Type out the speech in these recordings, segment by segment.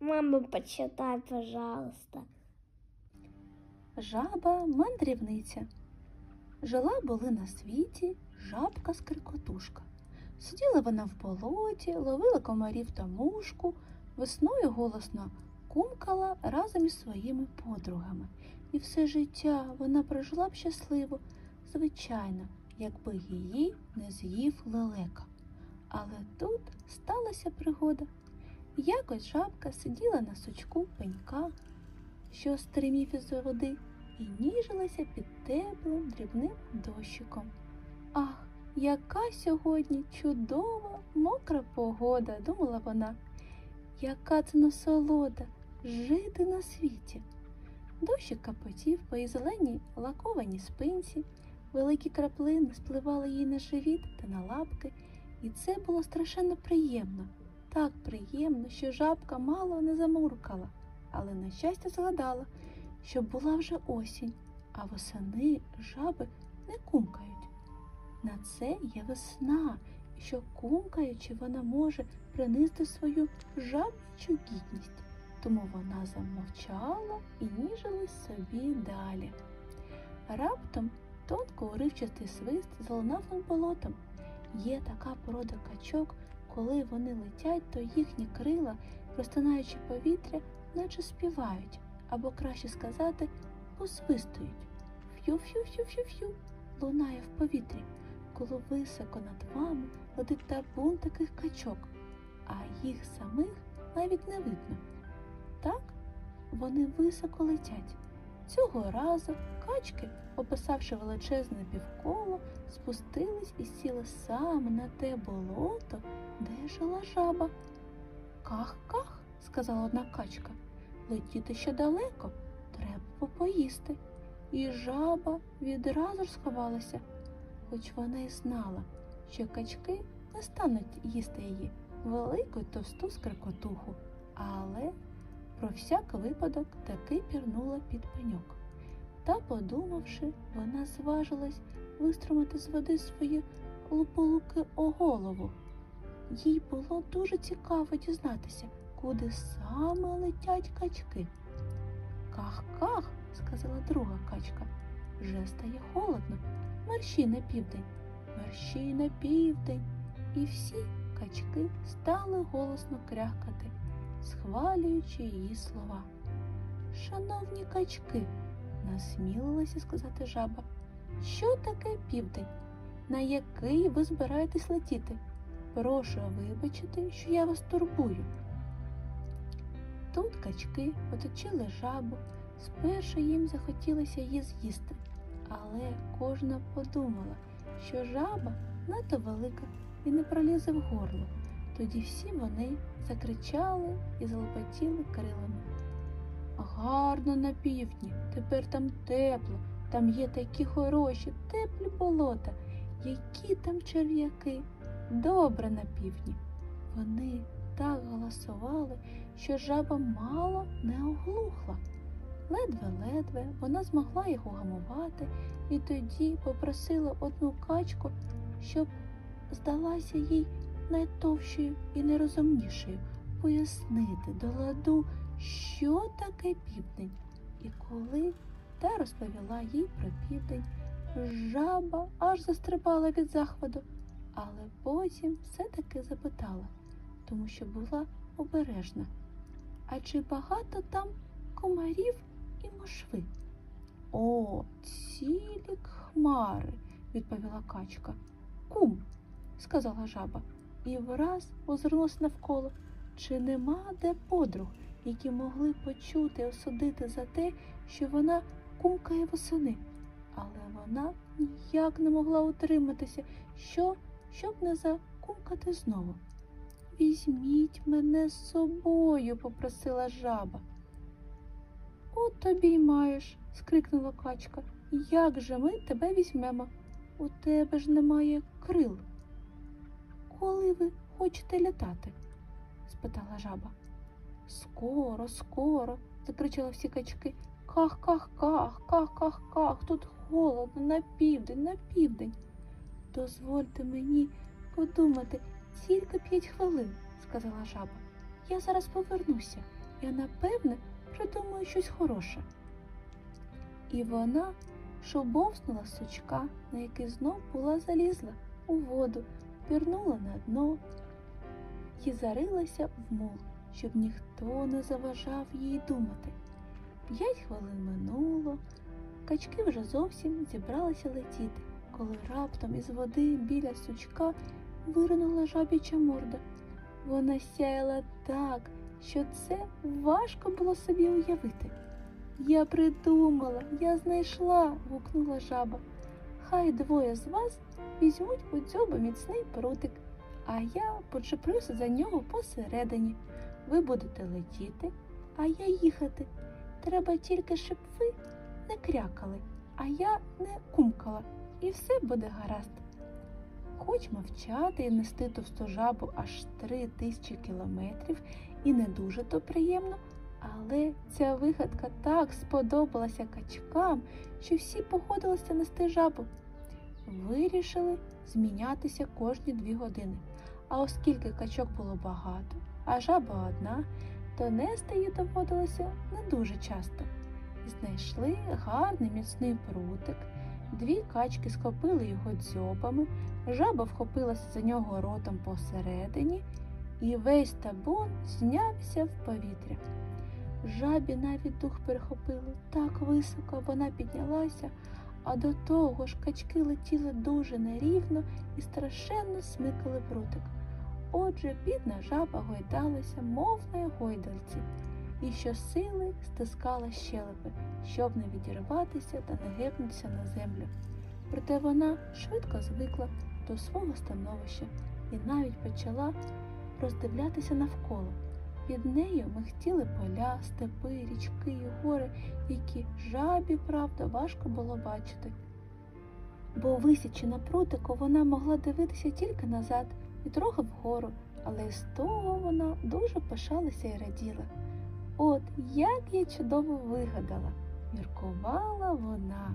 Мама, почитай, пожалуйста. Жаба мандрівниця. Жила були на світі жабка скрикотушка. Сиділа вона в болоті, ловила комарів та мушку, весною голосно кумкала разом із своїми подругами. І все життя вона прожила б щасливо, звичайно, якби її не з'їв лелека. Але тут сталася пригода. Якось жабка сиділа на сучку пенька, що стримів із води, і ніжилася під теплим дрібним дощиком. Ах, яка сьогодні чудова, мокра погода, думала вона. Яка це насолода жити на світі. Дощик капотів по її зеленій лакованій спинці, великі краплини спливали їй на живіт та на лапки, і це було страшенно приємно. Так приємно, що жабка мало не замуркала, але на щастя згадала, що була вже осінь, а восени жаби не кумкають. На це є весна, що кумкаючи, вона може принести свою жаб'ячу гідність. Тому вона замовчала і ніжилась собі далі. Раптом тонко уривчастий свист залунав над болотом. Є така порода качок, коли вони летять, то їхні крила, розтинаючи повітря, наче співають, або краще сказати, посвистують. Ф'ю-ф'ю-ф'ю-ф'ю-ф'ю лунає в повітрі, коли високо над вами летить табун таких качок, а їх самих навіть не видно. Так вони високо летять. Цього разу качки, описавши величезне півколо, спустились і сіли саме на те болото, де жила жаба. Ках-ках, сказала одна качка, летіти ще далеко, треба попоїсти. І жаба відразу ж сховалася, хоч вона й знала, що качки не стануть їсти її велику товсту скрикотуху, але про всяк випадок таки пірнула під пеньок. Та, подумавши, вона зважилась виструмити з води свої луполуки о голову. Їй було дуже цікаво дізнатися, куди саме летять качки. Ках-ках, сказала друга качка, вже стає холодно. Мерщій на південь, мерщій на південь. І всі качки стали голосно крякати, схвалюючи її слова. Шановні качки, насмілилася сказати жаба, що таке південь, на який ви збираєтесь летіти? Прошу вибачити, що я вас турбую. Тут качки оточили жабу, спершу їм захотілося її з'їсти, але кожна подумала, що жаба надто велика і не пролізе в горло. Тоді всі вони закричали і залопотіли крилами. Гарно на півдні, тепер там тепло, там є такі хороші, теплі болота, які там черв'яки. Добре на півдні. Вони так голосували, що жаба мало не оглухла. Ледве-ледве вона змогла їх угамувати і тоді попросила одну качку, щоб здалася їй найтовщою і найрозумнішою, пояснити до ладу, що таке південь. І коли та розповіла їй про південь, жаба аж застрибала від захвату, але потім все-таки запитала, тому що була обережна. А чи багато там комарів і мошви? О, цілі хмари, відповіла качка. Кум, сказала жаба, і враз озирнулась навколо. Чи нема де подруг, які могли почути і осудити за те, що вона кумкає восени? Але вона ніяк не могла утриматися, що, щоб не закумкати знову. Візьміть мене з собою, попросила жаба. От тобі й маєш, скрикнула качка. Як же ми тебе візьмемо? У тебе ж немає крил. Коли ви хочете літати? спитала жаба. Скоро, скоро, закричали всі качки. Ках, ках, ках, ках, ках, ках, тут холодно, на південь, на південь. Дозвольте мені подумати тільки п'ять хвилин, сказала жаба. Я зараз повернуся. Я напевне придумаю щось хороше. І вона шобовснула сучка, на який знов була залізла у воду, пірнула на дно і зарилася в мул, щоб ніхто не заважав їй думати. П'ять хвилин минуло, качки вже зовсім зібралися летіти, коли раптом із води біля сучка виринула жабіча морда. Вона сяяла так, що це важко було собі уявити. Я придумала, я знайшла, гукнула жаба. Хай двоє з вас візьмуть у дзьоба міцний прутик, а я почеплюся за нього посередині. Ви будете летіти, а я їхати. Треба тільки, щоб ви не крякали, а я не кумкала, і все буде гаразд. Хоч мовчати і нести товсту жабу аж три тисячі кілометрів і не дуже то приємно, але ця вигадка так сподобалася качкам, що всі погодилися нести жабу. Вирішили змінятися кожні дві години. А оскільки качок було багато, а жаба одна, то нести її доводилося не дуже часто. Знайшли гарний міцний прутик, дві качки схопили його дзьобами, жаба вхопилася за нього ротом посередині, і весь табун знявся в повітря. Жабі навіть дух перехопило, так високо вона піднялася, а до того ж качки летіли дуже нерівно і страшенно смикали прутик. Отже, бідна жаба гойдалася, мов на гойдальці, і щосили стискала щелепи, щоб не відірватися та не гепнутися на землю. Проте вона швидко звикла до свого становища і навіть почала роздивлятися навколо. Під нею михтіли поля, степи, річки і гори, які жабі, правда, важко було бачити. Бо висячи на прутику, вона могла дивитися тільки назад і трохи вгору, але з того вона дуже пишалася і раділа. От як я чудово вигадала, міркувала вона.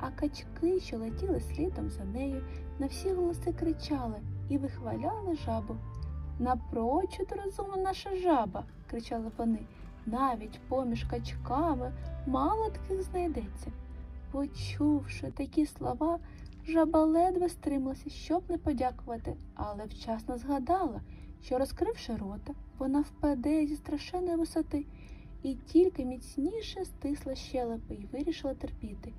А качки, що летіли слідом за нею, на всі голоси кричали і вихваляли жабу. Напрочуд розумна наша жаба, кричали вони. Навіть поміж качками мало таких знайдеться. Почувши такі слова, жаба ледве стрималася, щоб не подякувати, але вчасно згадала, що, розкривши рота, вона впаде зі страшенної висоти і тільки міцніше стисла щелепи і вирішила терпіти.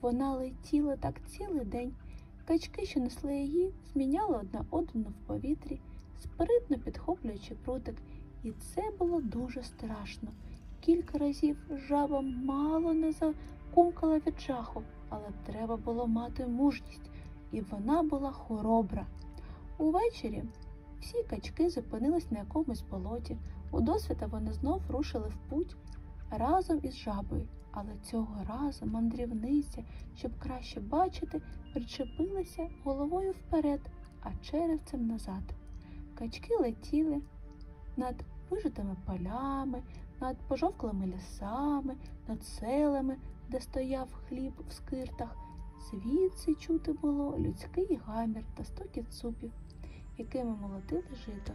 Вона летіла так цілий день. Качки, що несли її, зміняли одна одну в повітрі, спритно підхоплюючи прутик, і це було дуже страшно. Кілька разів жаба мало не закумкала від жаху, але треба було мати мужність, і вона була хоробра. Увечері всі качки зупинились на якомусь болоті. У досвіта вони знов рушили в путь разом із жабою, але цього разу мандрівниця, щоб краще бачити, причепилася головою вперед, а черевцем назад. Качки летіли над вижитими полями, над пожовклими лісами, над селами, де стояв хліб в скиртах. Звідси чути було людський гамір та стокіт супів, якими молотили жито.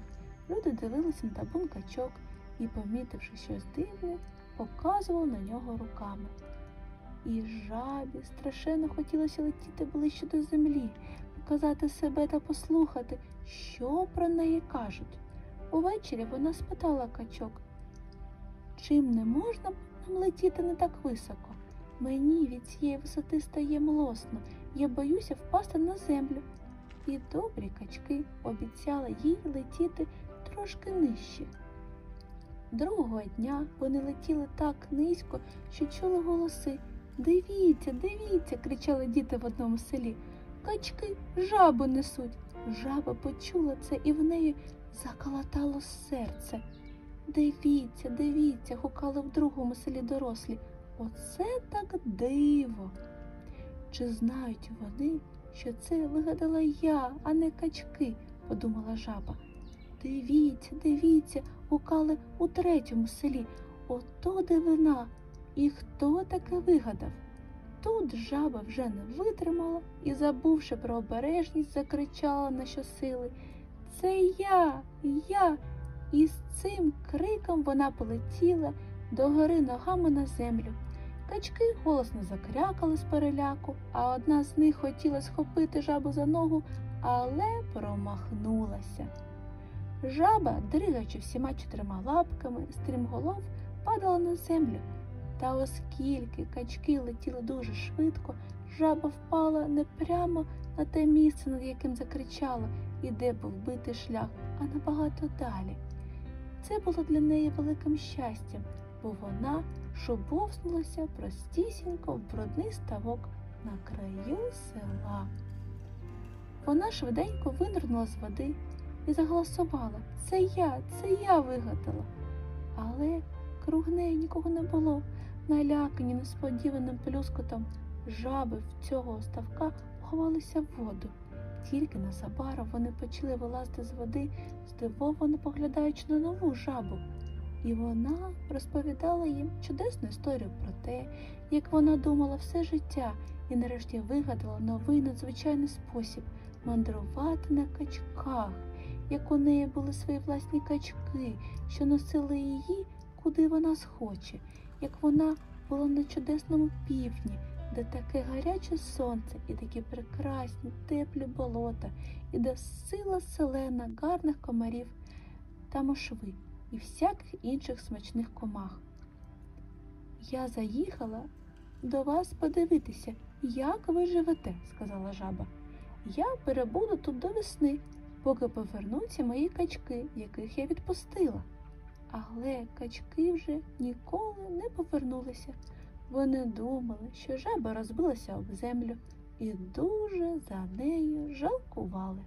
Люди дивилися на табун качок і, помітивши щось дивне, показували на нього руками. І жабі страшенно хотілося летіти ближче до землі, показати себе та послухати, що про неї кажуть. Увечері вона спитала качок, чим не можна нам летіти не так високо? Мені від цієї висоти стає млосно, я боюся впасти на землю. І добрі качки обіцяли їй летіти трошки нижче. Другого дня вони летіли так низько, що чули голоси. Дивіться, дивіться, кричали діти в одному селі. Качки жабу несуть. Жаба почула це і в неї заколотало серце. Дивіться, дивіться, гукали в другому селі дорослі. Оце так диво. Чи знають вони, що це вигадала я, а не качки, подумала жаба. Дивіться, дивіться, гукали у третьому селі. Ото дивина. І хто таке вигадав? Тут жаба вже не витримала і, забувши про обережність, закричала на щосили. Це я, я, І з цим криком вона полетіла догори ногами на землю. Качки голосно закрякали з переляку, а одна з них хотіла схопити жабу за ногу, але промахнулася. Жаба, дригаючи всіма чотирма лапками, стрімголов падала на землю. Та оскільки качки летіли дуже швидко, жаба впала не прямо на те місце, над яким закричала, і де був битий шлях, а набагато далі. Це було для неї великим щастям, бо вона шубовснулася простісінько в брудний ставок на краю села. Вона швиденько винирнула з води і заголосувала Це я, це я вигадала. Але круг неї нікого не було. Налякані несподіваним плюскотом жаби в цього ставка ховалися в воду. Тільки незабаром вони почали вилазити з води, здивовано поглядаючи на нову жабу. І вона розповідала їм чудесну історію про те, як вона думала все життя і нарешті вигадала новий надзвичайний спосіб мандрувати на качках, як у неї були свої власні качки, що носили її, куди вона схоче, як вона була на чудесному півдні, де таке гаряче сонце і такі прекрасні теплі болота, і де сила селена гарних комарів та мошви і всяких інших смачних комах. Я заїхала до вас подивитися, як ви живете, сказала жаба. Я перебуду тут до весни, поки повернуться мої качки, яких я відпустила. Але качки вже ніколи не повернулися. Вони думали, що жаба розбилася об землю і дуже за нею жалкували.